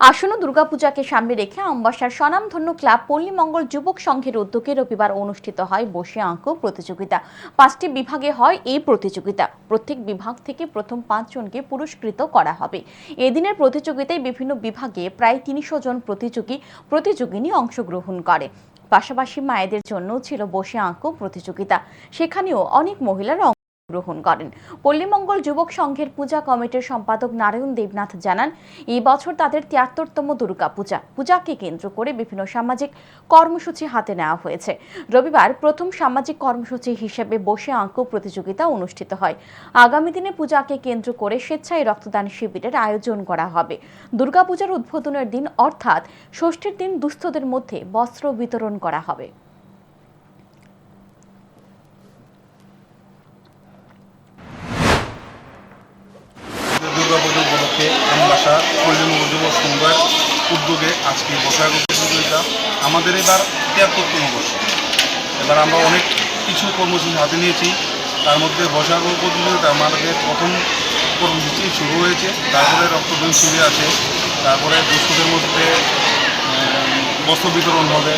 আসন্ন দুর্গাপূজাকে সামনে রেখে আমবাসার স্বনামধন্য ক্লাব পল্লীমঙ্গল যুবক সংঘের উদ্যোগে রবিবার অনুষ্ঠিত হয় বসে আঁক প্রতিযোগিতা। পাঁচটি বিভাগে হয় এই প্রতিযোগিতা। প্রত্যেক বিভাগ থেকে প্রথম পাঁচজনকে পুরস্কৃত করা হবে। এদিনের প্রতিযোগিতায় বিভিন্ন বিভাগে প্রায় তিনশো জন প্রতিযোগী, প্রতিযোগিনী অংশগ্রহণ করে। পাশাপাশি মায়েদের জন্য ছিল বসে আঁক প্রতিযোগিতা। সেখানেও অনেক মহিলারা গ্রহণ করেন। পল্লীমঙ্গল যুবক সংঘের পূজা কমিটির সম্পাদক নারায়ণ দেবনাথ জানান, এই বছর তাদের তিয়াত্তরতম দুর্গা পূজা। পূজাকে কেন্দ্র করে বিভিন্ন সামাজিক কর্মসূচি হাতে নেওয়া হয়েছে। রবিবার প্রথম সামাজিক কর্মসূচি হিসেবে বসে আঁক প্রতিযোগিতা অনুষ্ঠিত হয়। আগামী দিনে পূজাকে কেন্দ্র করে স্বেচ্ছায় রক্তদান শিবিরের আয়োজন করা হবে। দুর্গাপূজার উদ্বোধনের দিন অর্থাৎ ষষ্ঠীর দিন দুস্থদের মধ্যে বস্ত্র বিতরণ করা হবে দুর্গা উপলক্ষে আমবাসা পল্লী যুব সংঘের উদ্যোগে আজকে বসাগ প্রতিযোগিতা আমাদের এবার তিয়াত্তরতম বর্ষ। এবার আমরা অনেক কিছু কর্মসূচি হাতে নিয়েছি। তার মধ্যে বসাগ প্রতিযোগিতা আমাদের প্রথম কর্মসূচি শুরু হয়েছে। তারপরে রক্তদান শিবির আছে। তারপরে দুস্থদের মধ্যে বস্ত্র বিতরণ হবে।